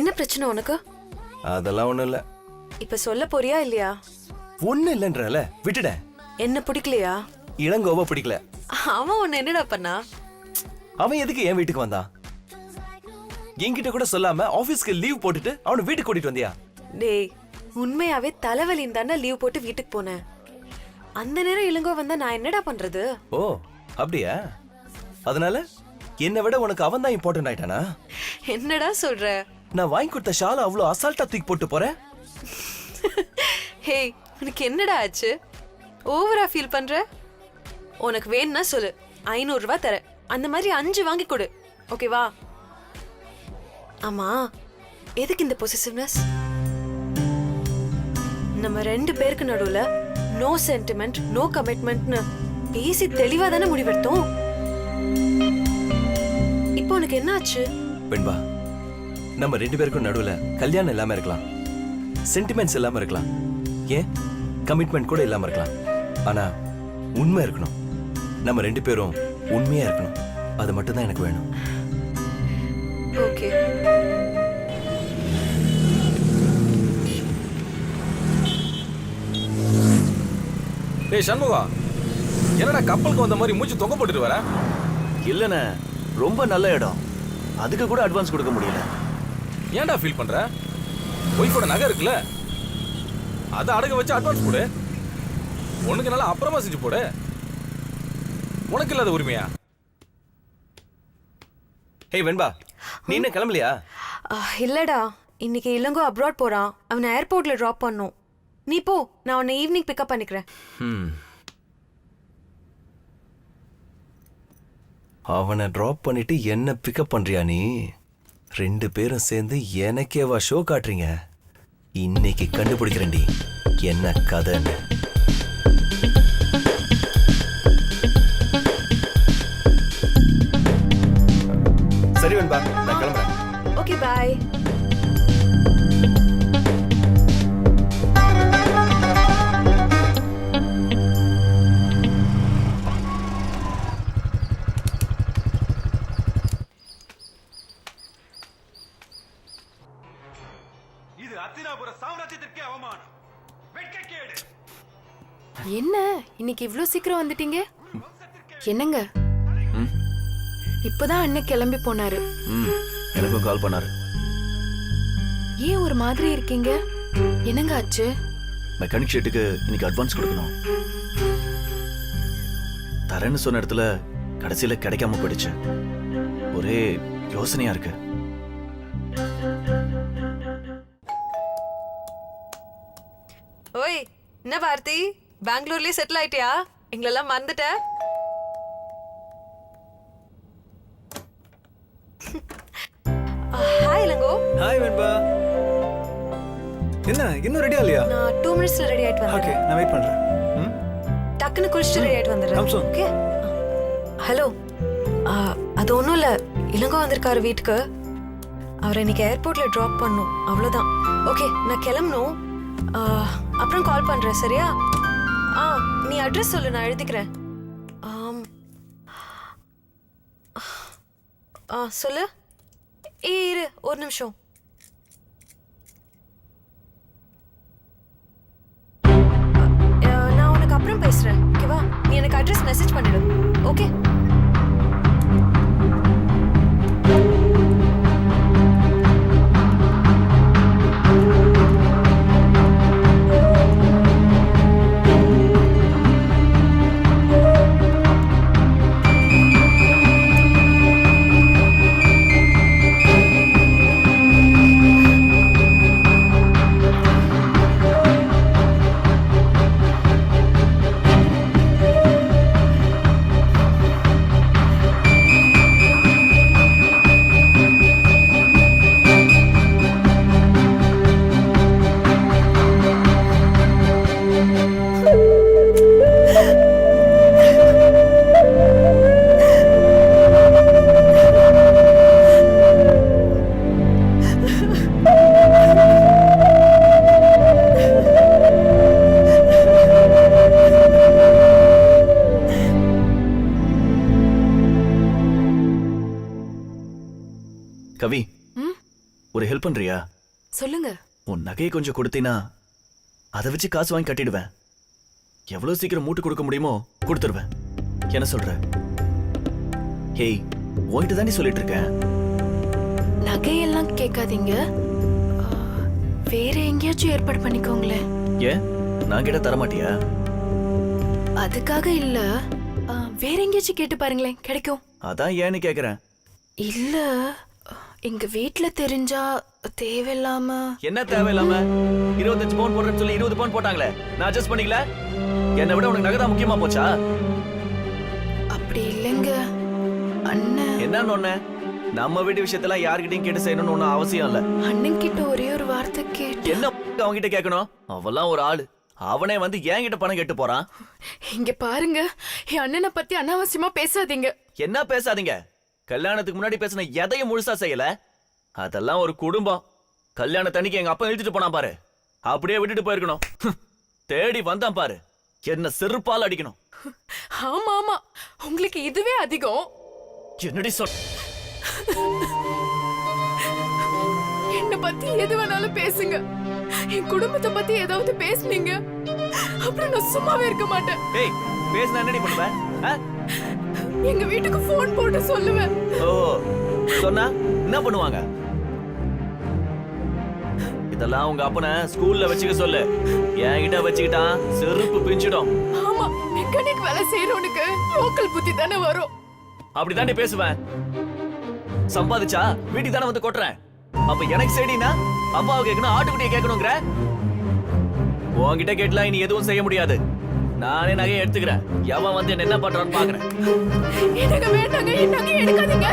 என்ன பிரச்சனை உனக்கு? அதெல்லாம் ஒண்ணும் இல்ல. இப்ப சொல்ல போறியா இல்லையா? ஒண்ணு இல்லைன்றல விட்டுட என்ன பிடிக்கலையா? இளங்கோவ பிடிக்கல. அவன் உன்னை என்னடா பண்ணா? அவன் எதுக்கு என் வீட்டுக்கு வந்தான்? என்கிட்ட கூட சொல்லாம ஆபீஸ்க்கு லீவ் போட்டுட்டு அவனை வீட்டுக்கு கூட்டிட்டு வந்தியா? டேய் உண்மையாவே தலைவலின்னு தானே லீவ் போட்டு வீட்டுக்கு போனேன். அந்த நேரம் இளங்கோ வந்தா நான் என்னடா பண்றது? ஓ அப்படியா? அதனால என்னை விட உனக்கு அவன் தான் இம்பார்ட்டன்ட் ஆயிட்டானா? என்னடா சொல்ற? நான் வாங்கி கொடுத்த ஷாலை அவ்வளோ அசால்ட்டா தூக்கி போட்டு போறேன்? ஹேய் உனக்கு என்னடா ஆச்சு? ஓவரா ஃபீல் பண்ற? உனக்கு வேணும்னா சொல்லு. ஐநூறு ரூபாய் தரேன். அந்த மாதிரி அஞ்சு வாங்கி கொடு. ஓகேவா ஆமா. எதுக்கு இந்த பொசிசிவ்னஸ் நம்ம ரெண்டு பேருக்கு நடுவுல நோ சென்டிமெண்ட் நோ கமிட்மெண்ட்னு பேசி தெளிவா தானே முடிவெடுத்தோம்? இப்போ உனக்கு என்ன ஆச்சு வெண்பா நம்ம ரெண்டு பேருக்கும் நடுவுல கல்யாணம் இல்லாம இருக்கலாம். சென்டிமெண்ட்ஸ் இல்லாம இருக்கலாம். ஏன்? கமிட்மெண்ட் கூட இல்லாம இருக்கலாம். ஆனா உண்மை இருக்கணும். நம்ம ரெண்டு பேரும் உண்மையா இருக்கணும். அது மட்டும் தான் எனக்கு வேணும். ஓகே டேய் சண்முகா. என்னடா கப்பலுக்கு வந்த மாதிரி மூச்சு தொங்க போட்டுட்டு வர? இல்லைண்ணே ரொம்ப நல்ல இடம். அதுக்கு கூட அட்வான்ஸ் கொடுக்க முடியல. ஏன்டா ஃபீல் பண்ற? ஒய்ஃபோட நகை இருக்குல்ல? அதை அடகு வச்சு அட்வான்ஸ் போடு. உனக்கு நல்லா அப்புறமா செஞ்சு போடு. உனக்கு இல்லாத உரிமையா? ஹேய் வெண்பா நீ என்ன கிளம்பலையா? இல்லடா. இன்னைக்கு இளங்கோ அப்ராட் போறான். அவனை ஏர்போர்ட்ல டிராப் பண்ணும். நீ போ நான் உன்னை ஈவினிங் பிக்கப் பண்ணிக்கிறேன். ம் அவனை ட்ராப் பண்ணிட்டு என்ன பிக்கப் பண்றியா நீ? ரெண்டு பேரும் சேர்ந்து எனக்கேவா ஷோ காட்டுறீங்க. இன்னைக்கு கண்டுபிடிக்கிறேன்டி. என்ன கதைன்னு. சரி வெண்பா நான் கிளம்புறேன். ஓகே பாய் இது அத்தினாபுர சாம்ராஜ்யத்திற்கே அவமானம். வெட்கக்கேடு. என்ன? இன்னைக்கு இவ்ளோ சீக்கிரம் வந்துட்டீங்க? என்னங்க? இப்பதான் அண்ணன் கிளம்பி போனாரு. ம் எனக்கும் கால் பண்ணாரு. ஏன் ஒரு மாதிரி இருக்கீங்க? என்னங்க ஆச்சு? மெக்கானிக் ஷெட்டுக்கு இன்னைக்கு அட்வான்ஸ் கொடுக்கணும். தரேன்னு சொன்ன இடத்துல கடைசியில கிடைக்காம போயிடுச்சு. ஒரே யோசனையா இருக்கு. என்ன பாரதி பெங்களூர்லயே செட்டில் ஆயிட்டியா? எங்களெல்லாம் மறந்துட்ட? ஹாய் இளங்கோ. ஹாய் வெண்பா. என்ன இன்னும் ரெடியா இல்லையா? நான் டூ மினிட்ஸ்ல ரெடி ஆயிட்டு ஓகே வந்துடுறேன் நான் வெயிட் பண்றேன். டக்குன்னு குளிச்சுட்டு ரெடி ஆயிட்டு வந்துடுறேன். ஓகே ஹலோ அது ஒன்றும் இல்லை. இளங்கோ வந்திருக்காரு வீட்டுக்கு. அவரை இன்னைக்கு ஏர்போர்ட்ல ட்ராப் பண்ணும். அவ்வளோதான் ஓகே நான் கிளம்பணும். ஆ, அப்புறம் கால் பண்றேன் சரியா? ஆ நீ அட்ரஸ் சொல்லு நான் எழுதிக்கிறேன். ஆ சொல்லு. ஏ இரு ஒரு நிமிஷம். நான் உனக்கு அப்புறம் பேசுறேன் ஓகேவா நீ எனக்கு அட்ரஸ் மெசேஜ் பண்ணிடு ஓகே கவி ஒரு ஹெல்ப் பண்றியா? சொல்லுங்க. உன் நகையை கொஞ்சம் கொடுத்தீனா அதை வச்சு காசு வாங்கி கட்டிடுவேன். எவ்வளவு சீக்கிரம் மூட்டு கொடுக்க முடியுமோ கொடுத்துருவேன். என்ன சொல்ற? ஹேய் உன்கிட்ட தானே சொல்லிட்டு இருக்கேன். நகையெல்லாம் கேட்காதீங்க. வேற எங்கேயாச்சும் ஏற்பாடு பண்ணிக்கோங்களேன். ஏன்? நான் கிட்ட தரமாட்டியா? அதுக்காக இல்ல. வேற எங்கேயாச்சும் கேட்டு பாருங்களேன். கிடைக்கும். அதான் ஏன்னு கேக்குறேன். இல்ல. எங்க வீட்ல தெரிஞ்சா தேவையில்லாம. என்ன தேவையில்லாம? இருபத்தஞ்சு பவுன் போடுறேன்னு சொல்லி இருபது பவுன் போட்டாங்களே. நான் அட்ஜஸ்ட் பண்ணிக்கல? என்னை விட உனக்கு நகை முக்கியமா போச்சா? அப்படி இல்லைங்க. அண்ணன். என்னன்னு ஒண்ணு நம்ம வீட்டு விஷயத்தெல்லாம் யார்கிட்டயும் கேட்டு செய்யணும்னு ஒண்ணும் அவசியம் இல்ல. அண்ணன் கிட்ட ஒரே ஒரு வார்த்தை கேட்டு. என்ன அவன்கிட்ட கேட்கணும்? அவெல்லாம் ஒரு ஆளு. அவனே வந்து என்கிட்ட பணம் கேட்டு போறான். இங்க பாருங்க. என் அண்ணனை பத்தி அனாவசியமா பேசாதீங்க. என்ன பேசாதீங்க? கல்யாணத்துக்கு முன்னாடி பேசின எதையும் முழுசா செய்யல. அதெல்லாம் ஒரு குடும்பம். கல்யாணத்தன்னைக்கு எங்க அப்பா இழுத்துட்டு போனான் பாரு. அப்படியே விட்டுட்டு போயிருக்கணும். தேடி வந்தான் பாரு. என்ன செருப்பால் அடிக்கணும். ஆமா ஆமா. உங்களுக்கு இதுவே அதிகம். என்னடி சொல் என்ன பத்தி எது வேணாலும் பேசுங்க. என் குடும்பத்தை பத்தி ஏதாவது பேசுனீங்க. அப்புறம் நான் சும்மாவே இருக்க மாட்டேன். ஏய் பேசினா என்னடி பண்ணுவேன்? எங்க வீட்டுக்கு ஃபோன் போட்டு சொல்லுவேன். ஓ சொன்னா என்ன பண்ணுவாங்க? இதெல்லாம் உங்க அப்பனை ஸ்கூல்ல வச்சுக்க சொல்லு. என்கிட்ட வச்சுக்கிட்டான் செருப்பு பிஞ்சிடும். ஆமா மெக்கானிக் வேலை செய்யறவனுக்கு லோக்கல் புத்தி தானே வரும். அப்படிதாண்டி பேசுவேன். சம்பாதிச்சா வீட்டுக்கு தானே வந்து கொட்டுறேன். அப்ப எனக்கு சரினா அப்பாவை கேட்கணும் ஆட்டுக்குட்டியை கேட்கணுங்கிற? உன்கிட்ட கேட்டலாம் இனி எதுவும் செய்ய முடியாது. நானே நகையை எடுத்துக்கிறேன். எவன் வந்து என்ன என்ன பண்றான்னு பாக்குறேன் எனக்கு வேண்டாங்க என் நகையை எடுக்காதீங்க.